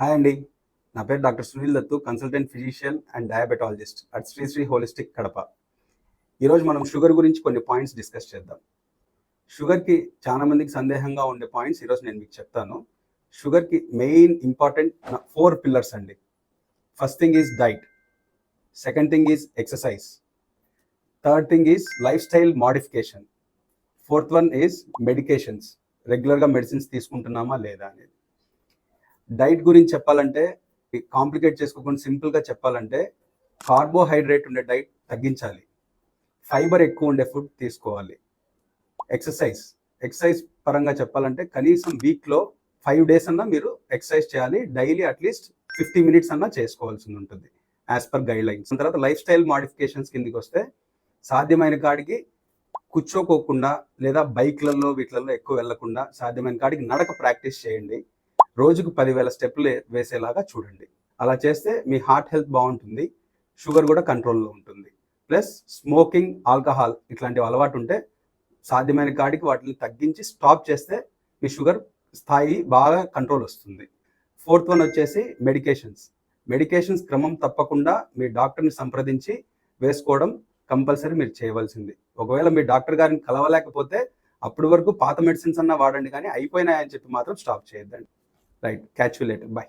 Hi అండి. నా పేరు doctor Sunil Dattu consultant physician and diabetologist at Sri Sri holistic Kadapa. ఈరోజు మనం షుగర్ గురించి కొన్ని పాయింట్స్ డిస్కస్ చేద్దాం. షుగర్కి చాలా మందికి సందేహంగా ఉండే పాయింట్స్ ఈరోజు నేను మీకు చెప్తాను. షుగర్కి మెయిన్ ఇంపార్టెంట్ ఫోర్ పిల్లర్స్ అండి. First thing is diet. Second thing is exercise. Third thing is lifestyle modification. Fourth one is medications. రెగ్యులర్గా మెడిసిన్స్ తీసుకుంటున్నామా లేదా అనేది. డైట్ గురించి చెప్పాలంటే కాంప్లికేట్ చేసుకోకుండా సింపుల్గా చెప్పాలంటే కార్బోహైడ్రేట్ ఉండే డైట్ తగ్గించాలి. ఫైబర్ ఎక్కువ ఉండే ఫుడ్ తీసుకోవాలి. ఎక్సర్సైజ్. ఎక్సర్సైజ్ పరంగా చెప్పాలంటే కనీసం వీక్లో ఫైవ్ డేస్ అన్నా మీరు ఎక్సర్సైజ్ చేయాలి. డైలీ అట్లీస్ట్ ఫిఫ్టీ మినిట్స్ అన్నా చేసుకోవాల్సి ఉంటుంది యాజ్ పర్ గైడ్ లైన్స్ తర్వాత లైఫ్ స్టైల్ మాడిఫికేషన్స్ కిందకి వస్తే సాధ్యమైన కాడికి కూర్చోకోకుండా లేదా బైక్లలో వీటిలలో ఎక్కువ వెళ్ళకుండా సాధ్యమైన కాడికి నడక ప్రాక్టీస్ చేయండి. రోజుకు పదివేల స్టెప్లు వేసేలాగా చూడండి. అలా చేస్తే మీ హార్ట్ హెల్త్ బాగుంటుంది షుగర్ కూడా కంట్రోల్లో ఉంటుంది. ప్లస్ స్మోకింగ్ ఆల్కహాల్ ఇట్లాంటివి అలవాటు ఉంటే సాధ్యమైన కాడికి వాటిని తగ్గించి స్టాప్ చేస్తే మీ షుగర్ స్థాయి బాగా కంట్రోల్ వస్తుంది. ఫోర్త్ వన్ వచ్చేసి మెడికేషన్స్. మెడికేషన్స్ క్రమం తప్పకుండా మీ డాక్టర్ని సంప్రదించి వేసుకోవడం కంపల్సరీ మీరు చేయవలసింది. ఒకవేళ మీ డాక్టర్ గారిని కలవలేకపోతే అప్పటి వరకు పాత మెడిసిన్స్ అన్నా వాడండి కానీ అయిపోయినాయని చెప్పి మాత్రం స్టాప్ చేయొద్దండి. right. Catch you later. Bye.